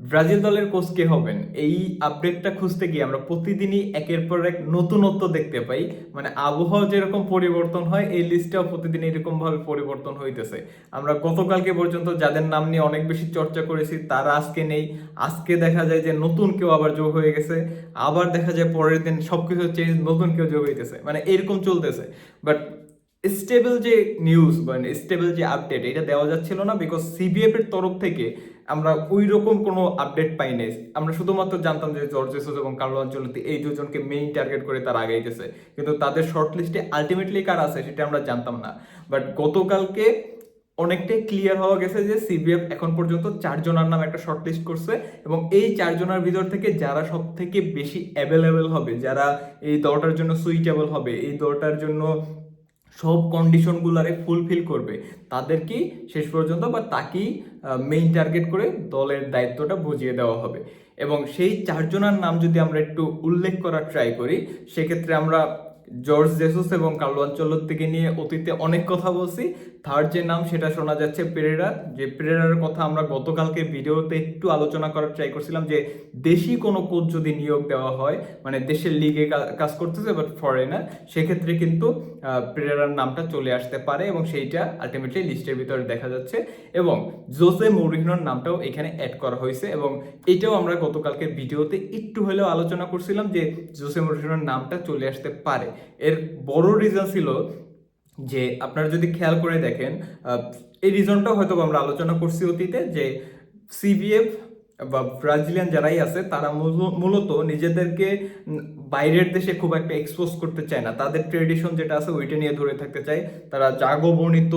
Brazil দলের coach কে হবেন? এই আপডেটটা খুঁজতে গিয়ে আমরা প্রতিদিনই একের পর এক নতুনত্ব দেখতে পাই। মানে আবহাওয়া যেরকম পরিবর্তন হয়, এই লিস্টটাও প্রতিদিন এরকম ভাবে পরিবর্তন হইতেছে। আমরা গতকালকে পর্যন্ত যাদের নাম নিয়ে অনেক বেশি চর্চা করেছি, তারা আজকে নেই। আজকে দেখা যায় যে নতুন কেউ আবার যোগ হয়ে গেছে। আবার দেখা যায় পরের দিন সবকিছু চেঞ্জ নতুন কেউ যোগ হইতেছে। মানে এরকম চলতেছে। বাট স্টেবল যে নিউজ মানে স্টেবল যে আপডেট এটা দেওয়া যাচ্ছিল না বিকজ সিবিএফ এর তরফ থেকে আমরা ওই রকম কোনো আপডেট পাই নাই। আমরা শুধুমাত্র জানতাম যে জর্জ জেসুস এবং কার্লো আঞ্চলতি এই দুজনকে মেইন টার্গেট করে তারা আগাইতেছে। কিন্তু তাদের শর্ট লিস্টে আলটিমেটলি কার আছে সেটা আমরা জানতাম না। বাট গতকালকে অনেকটাই ক্লিয়ার হওয়া গেছে যে সিবিএফ এখন পর্যন্ত চারজনের নাম একটা শর্ট লিস্ট করছে এবং এই চারজনের ভিতর থেকে যারা সব থেকে বেশি অ্যাভেলেবেল হবে, যারা এই দলটার জন্য সুইটেবল হবে, এই দলটার জন্য সব কন্ডিশনগুলো আরে ফুলফিল করবে। তাদেরকেই শেষ পর্যন্ত বা তাকেই মেইন টার্গেট করে দলের দায়িত্বটা বুঝিয়ে দেওয়া হবে। এবং সেই চারজনের নাম যদি আমরা একটু উল্লেখ করার ট্রাই করি, সেক্ষেত্রে আমরা জর্জ জেসুস এবং কার্লো আঞ্চলত থেকে নিয়ে অতীতে অনেক কথা বলছি। থার্ড যে নাম, সেটা শোনা যাচ্ছে পেরেরা। যে পেরেরার কথা আমরা গতকালকে ভিডিওতে একটু আলোচনা করার ট্রাই করছিলাম যে, দেশি কোনো কোচ যদি নিয়োগ দেওয়া হয় মানে দেশের লিগে কাজ করতেছে বাট ফরেনার সেক্ষেত্রে কিন্তু পেরেরার নামটা চলে আসতে পারে এবং সেইটা আলটিমেটলি লিস্টের ভিতরে দেখা যাচ্ছে। এবং জোসে মৌরিহনোর নামটাও এখানে অ্যাড করা হয়েছে এবং এটাও আমরা গতকালকে ভিডিওতে একটু হলেও আলোচনা করছিলাম যে, জোসে মৌরিহনোর নামটা চলে আসতে পারে। এর বড় রিজন ছিল যে আপনারা যদি খেয়াল করে দেখেন এই রিজনটা হয়তো আমরা আলোচনা করছি অতীতে যে সিবিএফ বা ব্রাজিলিয়ান যারাই আছে, তারা মূলত নিজেদেরকে বাইরের দেশে খুব একটা এক্সপোজ করতে চায় না। তাদের ট্রেডিশন যেটা আছে, ওইটা নিয়ে ধরে থাকতে চায়। তারা জাগবর্ণিত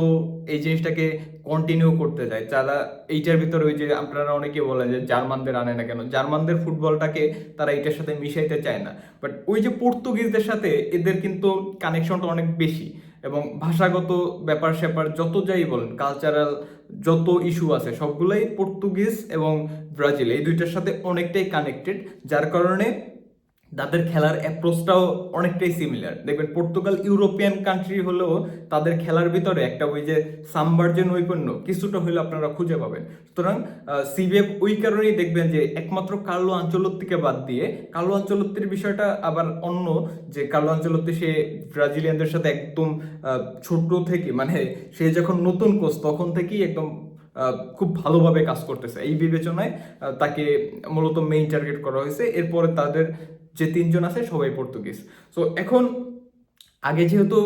এই জিনিসটাকে কন্টিনিউ করতে চায়। যারা এইটার ভিতরে ওই যে আপনারা অনেকে বলেন যে জার্মানদের আনে না কেন? জার্মানদের ফুটবলটাকে তারা এটার সাথে মিশাইতে চায় না। বাট ওই যে পর্তুগিজদের সাথে এদের কিন্তু কানেকশনটা অনেক বেশি। এবং ভাষাগত ব্যাপার স্যাপার যত যাই বলেন কালচারাল যত ইস্যু আছে সবগুলোই পর্তুগিজ এবং ব্রাজিল এই দুইটার সাথে অনেকটাই কানেক্টেড যার কারণে তাদের খেলার অ্যাপ্রোচটাও অনেকটাই সিমিলার দেখবেন পর্তুগাল ইউরোপিয়ান কান্ট্রি হলেও তাদের খেলার ভিতরে একটা ওই যে সাম্বার যে নৈপুণ্য, কিছুটা হলে আপনারা খুঁজে পাবেন। সুতরাং সিবিএফ ওই কারণেই দেখবেন যে একমাত্র কার্লো আঞ্চলত্তিকে বাদ দিয়ে, কার্লো আঞ্চলত্তির বিষয়টা আবার অন্য যে কার্লো আঞ্চলত্তি সে ব্রাজিলিয়ানদের সাথে একদম ছোট থেকে মানে সে যখন নতুন কোচ তখন থেকেই একদম খুব ভালোভাবে কাজ করতেছে। এই বিবেচনায় তাকে মূলত মেইন টার্গেট করা হয়েছে। এরপরে তাদের যে তিনজন আছে, সবাই পর্তুগিজ। সো এখন আগে যেহেতু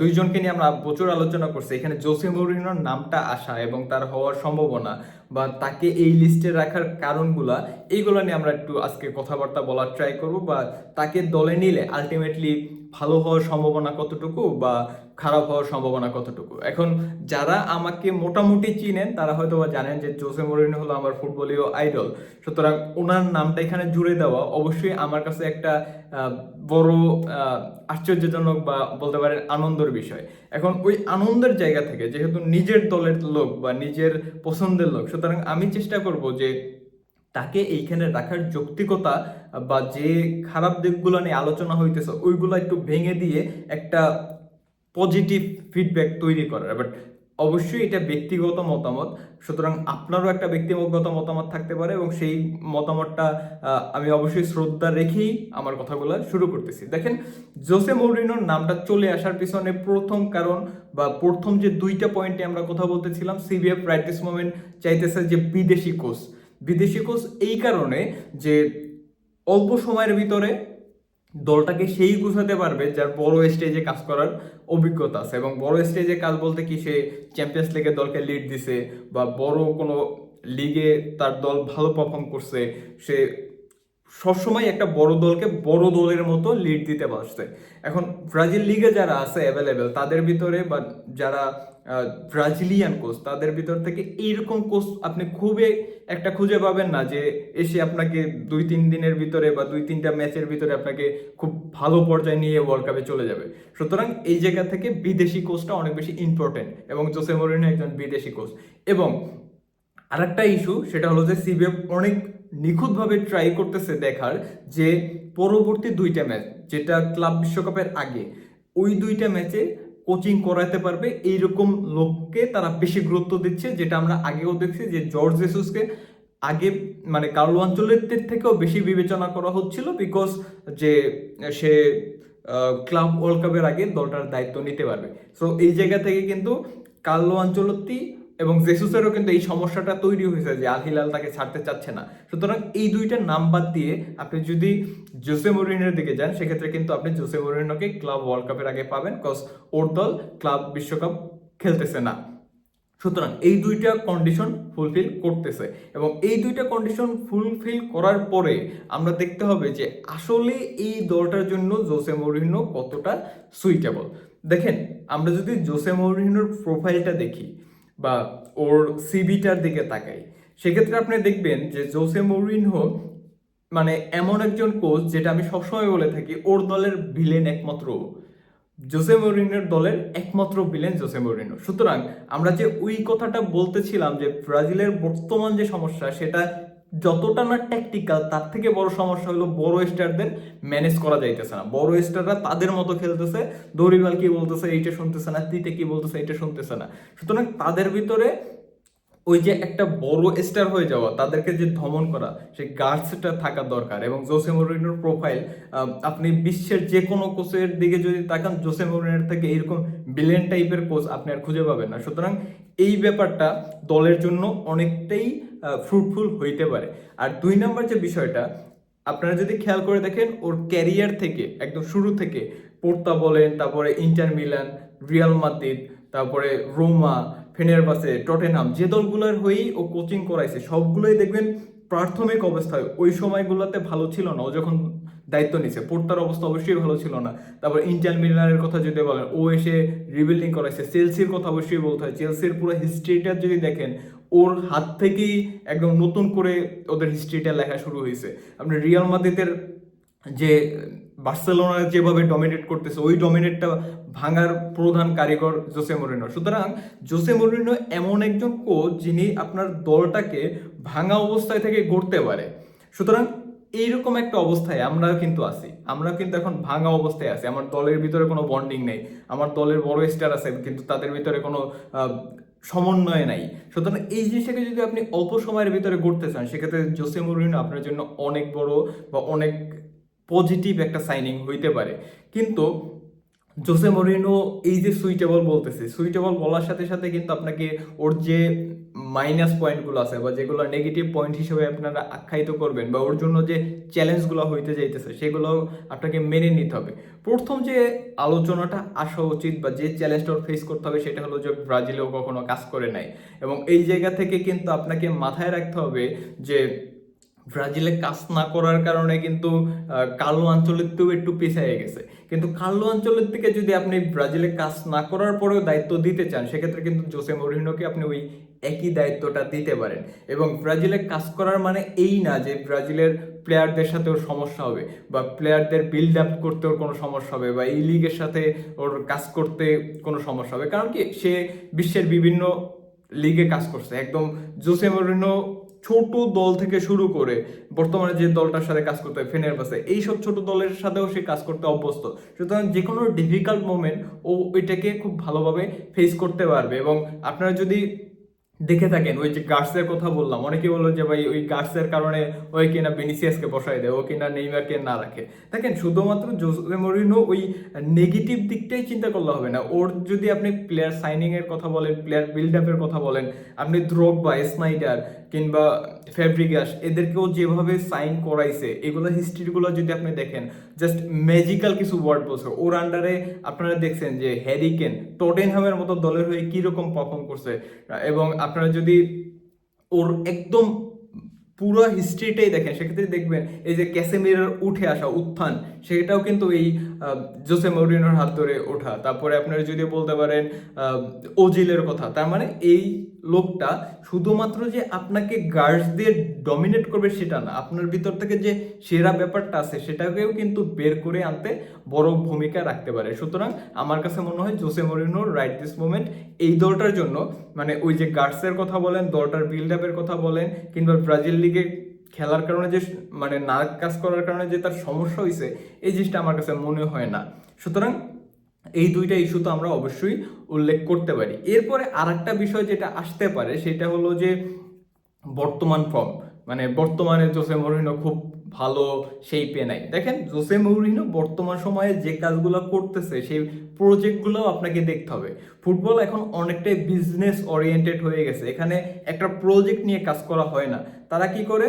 দুইজনকে নিয়ে আমরা প্রচুর আলোচনা করছি, এখানে জোসে মৌরিনোর নামটা আসা এবং তার হওয়ার সম্ভাবনা বা তাকে এই লিস্টে রাখার কারণগুলা, এইগুলো নিয়ে আমরা একটু আজকে কথাবার্তা বলার ট্রাই করব বা তাকে দলে নিলে আলটিমেটলি ভালো হওয়ার সম্ভাবনা কতটুকু বা খারাপ হওয়ার সম্ভাবনা কতটুকু? এখন যারা আমাকে মোটামুটি চিনেন, তারা হয়তো বা জানেন যে জোসে মরিনো হলো আমার ফুটবলীয় আইডল। সুতরাং ওনার নামটা এখানে জুড়ে দেওয়া, অবশ্যই আমার কাছে একটা বড় আশ্চর্যজনক বা বলতে পারেন আনন্দের বিষয়। এখন ওই আনন্দের জায়গা থেকে, যেহেতু নিজের দলের লোক বা নিজের পছন্দের লোক, সুতরাং আমি চেষ্টা করব যে তাকে এইখানে রাখার যৌক্তিকতা বা যে খারাপ দিকগুলো নিয়ে আলোচনা হইতেছে, ওইগুলো একটু ভেঙে দিয়ে একটা পজিটিভ ফিডব্যাক তৈরি করার। বাট অবশ্যই এটা ব্যক্তিগত মতামত, সুতরাং আপনারও একটা ব্যক্তিগত মতামত থাকতে পারে এবং সেই মতামতটা আমি অবশ্যই শ্রদ্ধা রেখেই আমার কথাগুলো শুরু করতেছি। দেখেন, জোসে মৌরিনোর নামটা চলে আসার পিছনে প্রথম কারণ বা প্রথম যে দুইটা পয়েন্টে আমরা কথা বলতেছিলাম সিবিএফ রাইট দিস মোমেন্ট চাইতেছে যে বিদেশি কোচ। বিদেশি কোচ এই কারণে যে অল্প সময়ের ভিতরে দলটাকে সেই গুছাতে পারবে যার বড় স্টেজে কাজ করার অভিজ্ঞতা আছে এবং বড় স্টেজে কাজ বলতে কি সে চ্যাম্পিয়ন্স লিগে দলকে লিড দিছে বা বড় কোনো লিগে তার দল ভালো পারফর্ম করছে, সে সবসময় একটা বড় দলকে বড় দলের মতো লিড দিতে পারছে। এখন ব্রাজিল লিগে যারা আছে অ্যাভেলেবেল তাদের ভিতরে বা যারা ব্রাজিলিয়ান কোচ, তাদের ভিতর থেকে এইরকম কোচ আপনি খুবই একটা খুঁজে পাবেন না যে এসে আপনাকে দুই, তিন দিনের ভিতরে বা দুই, তিনটা ম্যাচের ভিতরে আপনাকে খুব ভালো পর্যায়ে নিয়ে ওয়ার্ল্ড কাপে চলে যাবে। সুতরাং এই জায়গা থেকে বিদেশি কোচটা অনেক বেশি ইম্পর্টেন্ট এবং জোসে মরিনো একজন বিদেশি কোচ। এবং আরেকটা ইস্যু সেটা হলো যে সিবিএফ অনেক নিখুঁতভাবে ট্রাই করতেছে দেখার যে পরবর্তী দুইটা ম্যাচ যেটা ক্লাব বিশ্বকাপের আগে, ওই দুইটা ম্যাচে কোচিং করাতে পারবে, এইরকম লোককে তারা বেশি গুরুত্ব দিচ্ছে, যেটা আমরা আগেও দেখছি যে জর্জ জেসুসকে আগে মানে কার্লো আঞ্চলিকদের থেকেও বেশি বিবেচনা করা হচ্ছিল বিকজ যে সে ক্লাব ওয়ার্ল্ড কাপের আগে দলটার দায়িত্ব নিতে পারবে। সো এই জায়গা থেকে কিন্তু কার্লো আঞ্চলত্তি এবং জেসুসেরও কিন্তু এই সমস্যাটা তৈরি হয়েছে যে আল হিলাল তাকে ছাড়তে চাচ্ছে না। সুতরাং এই দুইটা নাম বাদ দিয়ে আপনি যদি জোসে মরিনের দিকে যান, সেক্ষেত্রে কিন্তু আপনি জোসে মরিনোকে ক্লাব ওয়ার্ল্ড কাপের আগে পাবেন কজ ওর দল ক্লাব বিশ্বকাপ খেলতেছে না। সুতরাং এই দুইটা কন্ডিশন ফুলফিল করতেছে এবং এই দুইটা কন্ডিশন ফুলফিল করার পরে আমরা দেখতে হবে যে আসলে এই দলটার জন্য জোসে মরিনো কতটা সুইটেবল দেখেন, আমরা যদি জোসে মরিনোর প্রোফাইলটা দেখি বা ওর সিবিটার দিকে তাকাই সেক্ষেত্রে আপনি দেখবেন যে জোসে মরিনহো মানে এমন একজন কোচ যেটা আমি সবসময় বলে থাকি, ওর দলের ভিলেন একমাত্র। জোসে মরিনের দলের একমাত্র ভিলেন জোসে মরিনো সুতরাং আমরা যে ওই কথাটা বলতেছিলাম যে ব্রাজিলের বর্তমান যে সমস্যা, সেটা যতটা না ট্যাকটিক্যাল তার থেকে বড় সমস্যা হলো বড় স্টারদের ম্যানেজ করা যাইতেছে না। বড় স্টাররা তাদের মতো খেলতেছে দরিবাল কি বলতেছে, এইটা শুনতেছে না তিতে কি বলতেছে, এইটা শুনতেছে না। সুতরাং তাদের ভিতরে ওই যে একটা বড় স্টার হয়ে যাওয়া, তাদেরকে যে ধমন করা, সেই গার্ডসটা থাকা দরকার। এবং জোসে মরিনোর প্রোফাইল আপনি বিশ্বের যে কোনো কোচের দিকে যদি তাকান জোসে মরিনোর থেকে এরকম বিলেন টাইপের কোচ আপনি আর খুঁজে পাবেন না। সুতরাং এই ব্যাপারটা দলের জন্য অনেকটাই ফ্রুটফুল হইতে পারে। আর দুই নম্বর যে বিষয়টা, আপনারা যদি খেয়াল করে দেখেন, ওর ক্যারিয়ার থেকে, একদম শুরু থেকে, পোর্তা বলেন, তারপরে ইন্টার মিলান, রিয়াল মাদ্রিদ, তারপরে রোমা ফেনের ফেনেরবাসে টটেনাম যে দলগুলোর হয়েই ও কোচিং করাইছে, সবগুলোই দেখবেন প্রাথমিক অবস্থায় ওই সময়গুলোতে ভালো ছিল না। ও যখন দায়িত্ব নিছে, পোর্টার অবস্থা অবশ্যই ভালো ছিল না। তারপর ইন্টার মিলানের কথা যদি বলেন, ও এসে রিবিল্ডিং করাইছে। চেলসির কথা অবশ্যই বলতে হয়। চেলসির পুরো হিস্ট্রিটা যদি দেখেন, ওর হাত থেকেই একদম নতুন করে ওদের হিস্ট্রিটা লেখা শুরু হয়েছে আপনি রিয়াল মাদিদের যে বার্সেলোনা যেভাবে ডমিনেট করতেছে, ওই ডমিনেটটা ভাঙার প্রধান কারিগর জোসে মরিনো। সুতরাং জোসে মরিনো এমন একজন কোচ যিনি আপনার দলটাকে ভাঙা অবস্থায় থেকে গড়তে পারে। সুতরাং এইরকম একটা অবস্থায় আমরা কিন্তু আছি। আমরা কিন্তু এখন ভাঙা অবস্থায় আছি। আমার দলের ভিতরে কোনো বন্ডিং নেই। আমার দলের বড় স্টার আছে, কিন্তু তাদের ভিতরে কোনো সমন্বয় নাই। সুতরাং এই জিনিসটাকে যদি আপনি অল্প সময়ের ভিতরে গড়তে চান, সেক্ষেত্রে জোসে মরিনো আপনার জন্য অনেক বড় বা অনেক পজিটিভ একটা সাইনিং হইতে পারে। কিন্তু জোসে মরিনো এই যে সুইটেবল বলতেছে সুইটেবল বলার সাথে সাথে কিন্তু আপনাকে ওর যে মাইনাস পয়েন্টগুলো আছে বা যেগুলো নেগেটিভ পয়েন্ট হিসেবে আপনারা আখ্যায়িত করবেন বা ওর জন্য যে চ্যালেঞ্জগুলো হইতে যাইতেছে, সেগুলো আপনাকে মেনে নিতে হবে। প্রথম যে আলোচনাটা আসা উচিত বা যে চ্যালেঞ্জটা ওর ফেস করতে হবে সেটা হলো যে ব্রাজিলেও কখনো কাজ করে নাই। এবং এই জায়গা থেকে কিন্তু আপনাকে মাথায় রাখতে হবে যে ব্রাজিলে কাজ না করার কারণে কিন্তু কালো অঞ্চলেতেও একটু পিছিয়ে গেছে। কিন্তু কালো অঞ্চলের থেকে যদি আপনি ব্রাজিলে কাজ না করার পরেও দায়িত্ব দিতে চান, সেক্ষেত্রে কিন্তু জোসে মরিনোকে আপনি ওই একই দায়িত্বটা দিতে পারেন। এবং ব্রাজিলে কাজ করার মানে এই না যে ব্রাজিলের প্লেয়ারদের সাথে ওর সমস্যা হবে, বা প্লেয়ারদের বিল্ড আপ করতে ওর কোনো সমস্যা হবে, বা এই লিগের সাথে ওর কাজ করতে কোনো সমস্যা হবে। কারণ কি, সে বিশ্বের বিভিন্ন লিগে কাজ করছে। একদম জোসে মরিনো ছোট দল থেকে শুরু করে বর্তমানে যে দলটার সাথে কাজ করতে হয় ফেনের বাসে এইসব ছোট দলের সাথেও সে কাজ করতে অভ্যস্ত। সুতরাং যে কোনো ডিফিকাল্ট মোমেন্ট ও ওইটাকে খুব ভালোভাবে ফেস করতে পারবে এবং আপনারা যদি দেখে থাকেন, ওই যে গার্ডসের কথা বললাম, অনেকে বলল যে ভাই ওই গার্ডসের কারণে ওই কিনা বেনিসিয়াসকে বসাই দেয়, ও কিনা নেইমারকে না রাখে। দেখেন, শুধুমাত্র জোসে মরিনো ওই নেগেটিভ দিকটাই চিন্তা করলে হবে না। ওর যদি আপনি প্লেয়ার সাইনিং এর কথা বলেন প্লেয়ার বিল্ড আপের কথা বলেন, আপনি দ্রোগ বা স্নাইডার কিংবা ফেব্রিগাস এদেরকেও যেভাবে সাইন করাইছে, এগুলো হিস্ট্রিগুলো যদি আপনি দেখেন জাস্ট ম্যাজিক্যাল কিছু ওয়ার্ড বলছে ওর আন্ডারে আপনারা দেখছেন যে হ্যারিকেন টটেনহামের মতো দলের হয়ে কীরকম পারফর্ম করছে, এবং আপনারা যদি ওর একদম পুরো হিস্ট্রিটাই দেখেন, সেক্ষেত্রে দেখবেন এই যে ক্যাসেমিরের উঠে আসা উত্থান সেটাও কিন্তু এই জোসে মরিনোর হাত ধরে ওঠা। তারপরে আপনারা যদি বলতে পারেন ওজিলের কথা, তার মানে এই লোকটা শুধুমাত্র যে আপনাকে গার্ডস দিয়ে ডমিনেট করবে সেটা না, আপনার ভিতর থেকে যে সেরা ব্যাপারটা আছে সেটাকেও কিন্তু বের করে আনতে বড় ভূমিকা রাখতে পারে। সুতরাং আমার কাছে মনে হয় জোসে মরিনোর রাইট দিস মোমেন্ট এই দলটার জন্য মানে ওই যে গার্ডসের কথা বলেন, দলটার বিল্ড আপের কথা বলেন, কিংবা ব্রাজিল লিগে খেলার কারণে যে মানে না কাজ করার কারণে যে তার সমস্যা হয়েছে এই জিনিসটা আমার কাছে মনে হয় না। সুতরাং এই দুইটা ইস্যু তো আমরা অবশ্যই উল্লেখ করতে পারি। এরপরে আর একটা বিষয় যেটা আসতে পারে, সেটা হলো যে বর্তমান ফর্ম মানে বর্তমানে জোসে মরিনো খুব ভালো সেই পে নাই। দেখেন জোসে মরিনো বর্তমান সময়ে যে কাজগুলো করতেছে, সেই প্রজেক্টগুলো আপনাকে দেখতে হবে। ফুটবল এখন অনেকটাই বিজনেস ওরিয়েন্টেড হয়ে গেছে। এখানে একটা প্রজেক্ট নিয়ে কাজ করা হয় না। তারা কি করে?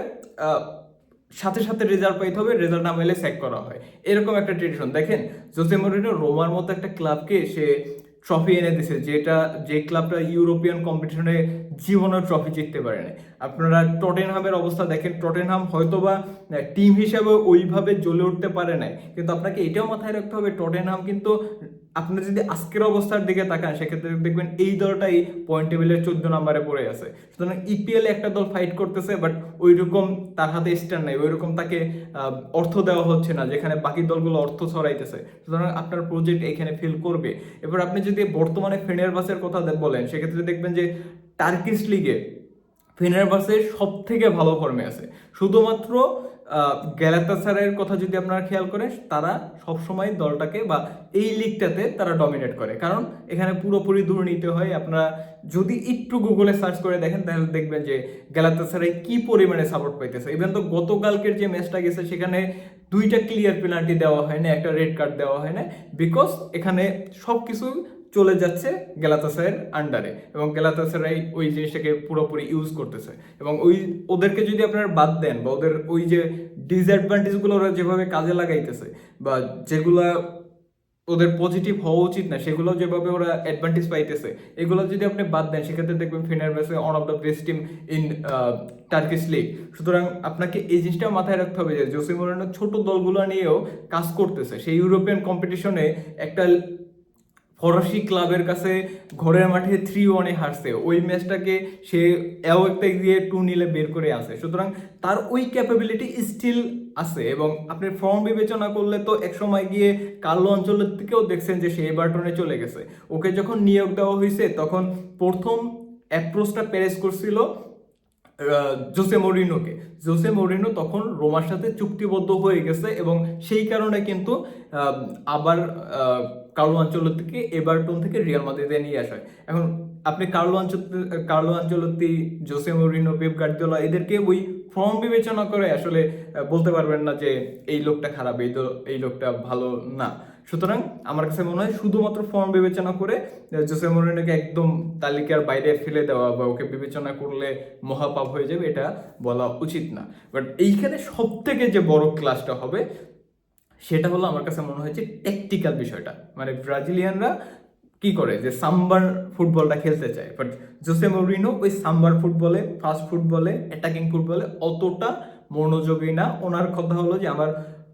সাথে সাথে রেজাল্ট পাইতে হবে রেজাল্ট না পেলে স্যাক করা হয়। এরকম একটা ট্রেডিশন দেখেন জোসে মরিনো রোমার মতো একটা ক্লাবকে সে ট্রফি এনে দিছে, যেটা, যে ক্লাবটা ইউরোপিয়ান কম্পিটিশনে জীবনেও ট্রফি জিততে পারে না আপনারা টটেনহামের অবস্থা দেখেন টটেনহাম হয়তোবা টিম হিসেবে ওইভাবে জ্বলে উঠতে পারে নাই, কিন্তু আপনাকে এটাও মাথায় রাখতে হবে টটেনহাম কিন্তু আপনি যদি আজকের অবস্থার দিকে তাকান, সেক্ষেত্রে দেখবেন এই দলটাই পয়েন্ট টেবিলের চোদ্দ নম্বরে পড়ে আছে। সুতরাং ইপিএল একটা দল ফাইট করতেছে বাট ওই রকম তার হাতে স্ট্যান্ড নাই ওই রকম তাকে অর্থ দেওয়া হচ্ছে না, যেখানে বাকি দলগুলো অর্থ ছড়াইতেছে। সুতরাং আপনার প্রজেক্ট এখানে ফিল করবে। এবার আপনি যদি বর্তমানে ফেনের বাসের কথা বলেন, সেক্ষেত্রে দেখবেন যে টার্কিশ লিগে ফেনারবাসে সব থেকে ভালো ফর্মে আছে। শুধুমাত্র গ্যালাতাসারের কথা যদি আপনারা খেয়াল করেন, তারা সবসময় দলটাকে বা এই লিগটাতে তারা ডমিনেট করে। কারণ এখানে পুরোপুরি দুর্নীতি হয়। আপনারা যদি একটু গুগলে সার্চ করে দেখেন, তাহলে দেখবেন যে গ্যালাতাসারে কি পরিমাণে সাপোর্ট পাইতেছে। ইভেন তো গতকালকের যে ম্যাচটা গেছে, সেখানে দুইটা ক্লিয়ার পেনাল্টি দেওয়া হয় না একটা রেড কার্ড দেওয়া হয় না বিকজ এখানে সব কিছু চলে যাচ্ছে গ্যালাতাসারের আন্ডারে এবং গ্যালাতাসারাই ওই জিনিসটাকে পুরোপুরি ইউজ করতেছে এবং ওই, ওদেরকে যদি আপনারা বাদ দেন বা ওদের ওই যে ডিসঅ্যাডভান্টেজগুলো ওরা যেভাবে কাজে লাগাইতেছে বা যেগুলা ওদের পজিটিভ হওয়া উচিত না, সেগুলো যেভাবে ওরা অ্যাডভান্টেজ পাইতেছে, এগুলো যদি আপনি বাদ দেন, সেক্ষেত্রে দেখবেন Fenerbahce one of the best team in Turkish league সুতরাং আপনাকে এই জিনিসটাও মাথায় রাখতে হবে যে জোসি মোরানো ছোট দলগুলো নিয়েও কাজ করতেছে। সেই ইউরোপিয়ান কম্পিটিশনে একটা ফরাসি ক্লাবের কাছে ঘরের মাঠে থ্রি ওয়ানে হারছে। ওই ম্যাচটাকে সে এও একটা দিয়ে টু নিলে বের করে আসে সুতরাং তার ওই ক্যাপাবিলিটি স্টিল আছে এবং আপনি ফর্ম বিবেচনা করলে তো এক সময় গিয়ে কার্লো অঞ্চলের থেকেও দেখছেন যে সে এবারটনে চলে গেছে। ওকে যখন নিয়োগ দেওয়া হয়েছে, তখন প্রথম অ্যাপ্রোচটা প্যারেস করছিল জোসে মরিনোকে। জোসে মরিনো তখন রোমার সাথে চুক্তিবদ্ধ হয়ে গেছে এবং সেই কারণে কিন্তু আবার কার্লো থেকে এবারটন থেকে রিয়াল মাদ্রিদে নিয়ে আসা হয়। এখন আপনি Carlo Ancel Carlo Ancelotti Jose Mourinho, Pep Guardiola, এদেরকে ওই ফর্ম বিবেচনা করে আসলে বলতে পারবেন না যে এই লোকটা খারাপ, এই তো এই লোকটা ভালো না। সুতরাং আমার কাছে মনে হয় শুধুমাত্র ফর্ম বিবেচনা করে জোসে মরিনোকে একদম তালিকার বাইরে ফেলে দেওয়া বা ওকে বিবেচনা করলে মহাপাপ হয়ে যাবে, এটা বলা উচিত না। বাট এইখানে সব থেকে যে বড় ক্লাসটা হবে সেটা হলো আমার কাছে মনে হয়েছে টেকটিক্যাল বিষয়টা। মানে ব্রাজিলিয়ানরা কি করে যে সাম্বার ফুটবলটা খেলতে চায়? বাট জোসে মরিনো ওই সাম্বার ফুটবলে ফাস্ট ফুটবলে অ্যাটাকিং ফুটবলে অতটা মনোযোগী না। ওনার কথা হলো যে আমার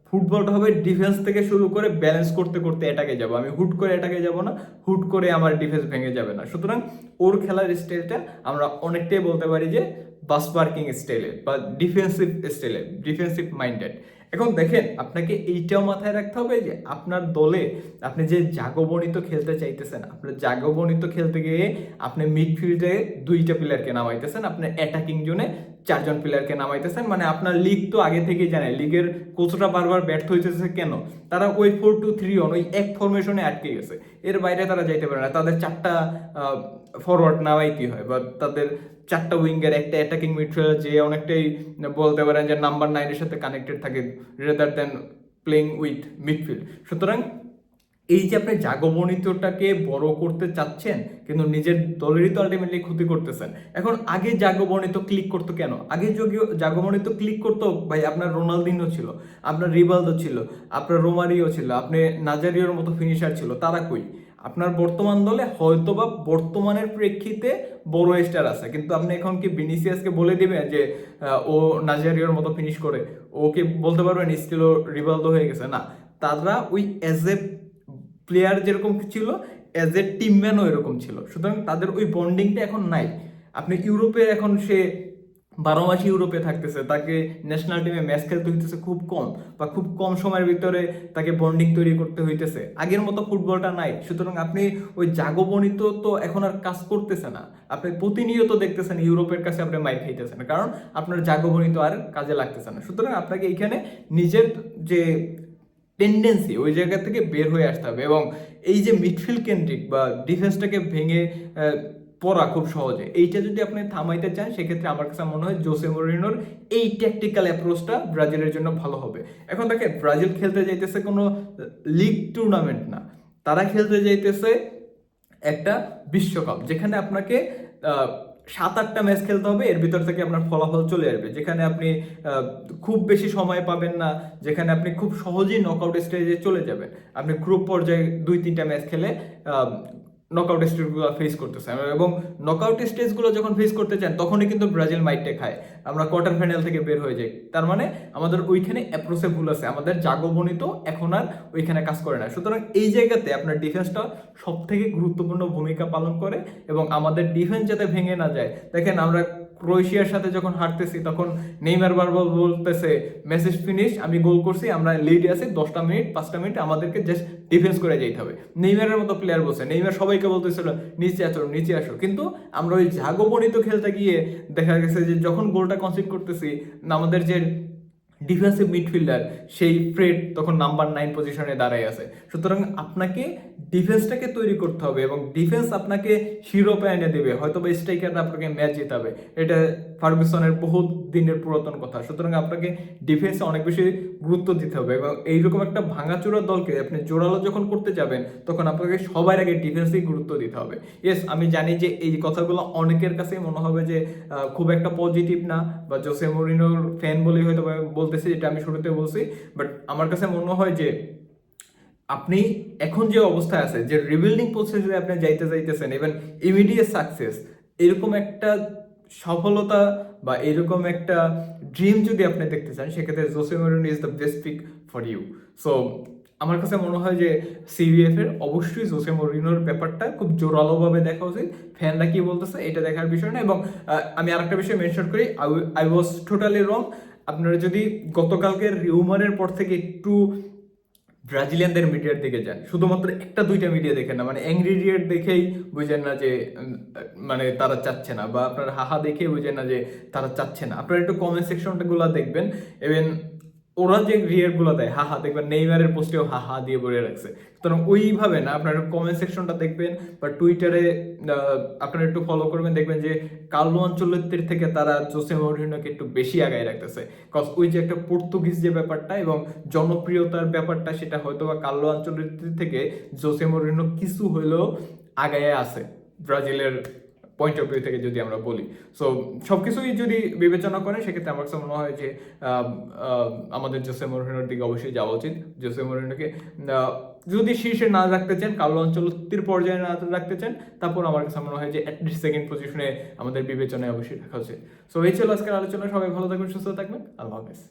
ফুটবলটা হবে ডিফেন্স থেকে শুরু করে ব্যালেন্স করতে করতে এটাকে যাব। আমি হুট করে এটাকে যাব না, হুট করে আমার ডিফেন্স ভেঙে যাবে না। সুতরাং ওর খেলার স্টাইলটা আমরা অনেকটাই বলতে পারি যে বাস পার্কিং স্টাইলে বা ডিফেন্সিভ স্টাইলে ডিফেন্সিভ মাইন্ডেড এখন দেখেন, আপনাকে এইটাও মাথায় রাখতে হবে যে আপনার দলে আপনি যে জাগবনিত খেলতে চাইতেছেন, আপনার জাগবনিত খেলতে গিয়ে আপনি মিডফিল্ডে দুইটা প্লেয়ারকে নামাইতেছেন আপনি অ্যাটাকিং জোনে চারজন প্লেয়ারকে নামাইতেছেন। মানে আপনার লিগ তো আগে থেকেই জানে লিগের কোচটা বারবার ব্যর্থ হইতেছে কেন? তারা ওই ফোর টু থ্রি অন ওই এক ফরমেশনে আটকে গেছে। এর বাইরে তারা যাইতে পারে না। তাদের চারটা ফরওয়ার্ড নামাইতে হয়। বা তাদের চারটা উইঙ্গের একটা অ্যাটাকিং মিডফিল্ডার যে অনেকটাই বলতে পারেন যে নাম্বার নাইনের সাথে কানেক্টেড থাকে rather than playing with midfield সুতরাং এই যে আপনি জাগবনিতটাকে বড় করতে চাচ্ছেন, কিন্তু নিজের দলেরই তো আলটিমেটলি ক্ষতি করতেছেন। এখন আগে জাগবনিত ক্লিক করতো কেন? আগে জাগবনিত ক্লিক করতো, ভাই আপনার রোনালদিনো ছিল, আপনার রিবালদো ছিল, আপনার রোমারিও ছিল, আপনি নাজারিওর মতো ফিনিশার ছিল, তারা কই? আপনার বর্তমান দলে হয়তো বা বর্তমানের প্রেক্ষিতে বড় স্টার আছে, কিন্তু আপনি এখন কি বিনিসিয়াসকে বলে দিবেন যে ও নাজারিওর মতো ফিনিশ করে? ওকে বলতে পারবেন স্টিল রিভালদো হয়ে গেছে? না, তারা ওই অ্যাজ এ প্লেয়ার যেরকম ছিল অ্যাজ এ টিম টিমম্যানও এরকম ছিল। সুতরাং তাদের ওই বন্ডিংটা এখন নাই। আপনি ইউরোপে এখন সে বারো মাস ইউরোপে থাকতেছে, তাকে ন্যাশনাল টিমে ম্যাচ খেলতে হইতেছে খুব কম বা খুব কম সময়ের ভিতরে তাকে বন্ডিং তৈরি করতে হইতেছে। আগের মতো ফুটবলটা নাই। সুতরাং আপনি ওই জাগবনিত তো এখন আর কাজ করতেছে না। আপনি প্রতিনিয়ত দেখতেছেন ইউরোপের কাছে আপনি মাইক খাইতেছেন, কারণ আপনার জাগবনিত আর কাজে লাগতেছে না। সুতরাং আপনাকে এইখানে নিজের যে টেন্ডেন্সি ওই জায়গা থেকে বের হয়ে আসতে হবে এবং এই যে মিডফিল্ড কেন্দ্রিক বা ডিফেন্সটাকে ভেঙে পড়া খুব সহজে। এইটা যদি আপনি থামাইতে চান, সেক্ষেত্রে আমার কাছে মনে হয় জোসে মরিনোর এই ট্যাকটিক্যাল অ্যাপ্রোচটা ব্রাজিলের জন্য ভালো হবে। এখন দেখে ব্রাজিল খেলতে যাইতেছে কোনো লিগ টুর্নামেন্ট না। তারা খেলতে যাইতেছে একটা বিশ্বকাপ, যেখানে আপনাকে সাত আটটা ম্যাচ খেলতে হবে, এর ভিতর থেকে আপনার ফলাফল চলে আসবে। যেখানে আপনি খুব বেশি সময় পাবেন না, যেখানে আপনি খুব সহজেই নকআউট স্টেজে চলে যাবেন। আপনি গ্রুপ পর্যায়ে দুই তিনটা ম্যাচ খেলে নকআউট স্টেজগুলো ফেস করতেছে। এবং নকআউট স্টেজগুলো যখন ফেস করতে চান, তখনই কিন্তু ব্রাজিল মাইটে খায়। আমরা কোয়ার্টার ফাইনাল থেকে বের হয়ে যাই। তার মানে আমাদের ওইখানে অ্যাপ্রোচে ভুল আছে। আমাদের জাগবনিত এখন আর ওইখানে কাজ করে না। সুতরাং এই জায়গাতে আপনার ডিফেন্সটা সব থেকে গুরুত্বপূর্ণ ভূমিকা পালন করে এবং আমাদের ডিফেন্স যাতে ভেঙে না যায়। দেখেন আমরা ক্রোয়েশিয়ার সাথে যখন হারতেছি, তখন নেইমার বারবার বলতেছে, মেসেজ ফিনিশ, আমি গোল করছি, আমরা লিড আছি, দশটা মিনিট, পাঁচটা মিনিট আমাদেরকে জাস্ট ডিফেন্স করে যেতে হবে। নেইমারের মতো প্লেয়ার বলছে, নেইমার সবাইকে বলতেছিল, নিচে আসো নিচে আসো। কিন্তু আমরা ওই জাগবনিত খেলতে গিয়ে দেখা গেছে যে যখন গোলটা কনসিড করতেছি, আমাদের যে ডিফেন্সিভ মিডফিল্ডার সেই ফ্রেড তখন নাম্বার নাইন পজিশনে দাঁড়ায় আছে। সুতরাং আপনাকে ডিফেন্সটাকে তৈরি করতে হবে এবং ডিফেন্স আপনাকে শিরোপা এনে দেবে। হয়তো বা স্ট্রাইকাররা আপনাকে ম্যাচ জিতাবে। এটা ফার্গুসনের বহুত দিনের পুরাতন কথা। সুতরাং আপনাকে ডিফেন্সে অনেক বেশি গুরুত্ব দিতে হবে এবং এইরকম একটা ভাঙাচোরা দলকে আপনি জোরালো যখন করতে যাবেন, তখন আপনাকে সবার আগে ডিফেন্সেই গুরুত্ব দিতে হবে। ইয়েস আমি জানি যে এই কথাগুলো অনেকের কাছেই মনে হবে যে খুব একটা পজিটিভ না বা জোসে মরিনোর ফ্যান বলেই হয়তো বলতেছি যেটা আমি শুরুতে বলছি বাট আমার কাছে মনে হয় যে, আপনি এখন যে অবস্থায় আছে, যে রিবিল্ডিং প্রসেসে আপনি যাইতে যাইতেছেন ইভেন ইমিডিয়েট সাকসেস এরকম একটা সফলতা বা এরকম একটা ড্রিম যদি আপনি দেখতে চান, সেক্ষেত্রে Jose Mourinho is the best pick for you so আমার কাছে মনে হয় যে সিবিএফ এর অবশ্যই জোসে মরিনোর ব্যাপারটা খুব জোরালোভাবে দেখা উচিত। ফ্যানরা কি বলতেছে, এটা দেখার বিষয় না। এবং আমি আরেকটা বিষয় মেনশন করি। আই ওয়াজ টোটালি রং আপনারা যদি গতকালকের রিউমারের পর থেকে একটু ব্রাজিলিয়ানদের মিডিয়ার দিকে যান। শুধুমাত্র একটা, দুইটা মিডিয়া দেখেন না মানে অ্যাংরি দেখেই বুঝেন না যে মানে তারা চাচ্ছে না, বা আপনার হাহা দেখেই বুঝেন না যে তারা চাচ্ছে না। আপনারা একটু কমেন্ট সেকশনটা গুলো দেখবেন এবং ওরা যে রিয়েটগুলো দেয় হাহা দেখবেন নেইমারের পোস্টেও হাহা দিয়ে বলে রাখছে। সুতরাং ওইভাবে না, আপনার কমেন্ট সেকশনটা দেখবেন বা টুইটারে আপনারা একটু ফলো করবেন, দেখবেন যে কালো অঞ্চলের থেকে তারা জোসে মরিনোকে একটু বেশি আগায় রাখতেছে। কজ ওই যে একটা পর্তুগিজ যে ব্যাপারটা এবং জনপ্রিয়তার ব্যাপারটা, সেটা হয়তো বা কালো অঞ্চলের থেকে জোসে মরিনো কিছু হলেও আগায় আছে ব্রাজিলের পয়েন্ট অফ ভিউ থেকে যদি আমরা বলি। সো সব কিছুই যদি বিবেচনা করে সেক্ষেত্রে আমার কাছে মনে হয় যে আমাদের জোসে মরিনোর দিকে অবশ্যই যাওয়া উচিত। জোসে মরিনোকে আহ, যদি শীর্ষে না রাখতে চান কালো অঞ্চলের পর্যায়ে না রাখতে চান তারপর আমার কাছে মনে হয় যে অ্যাটলিস্ট সেকেন্ড পজিশনে আমাদের বিবেচনায় অবশ্যই রাখা উচিত। সো এই ছিল আজকের আলোচনা। সবাই ভালো থাকবেন সুস্থ থাকবেন। আল্লাহ হাফেজ।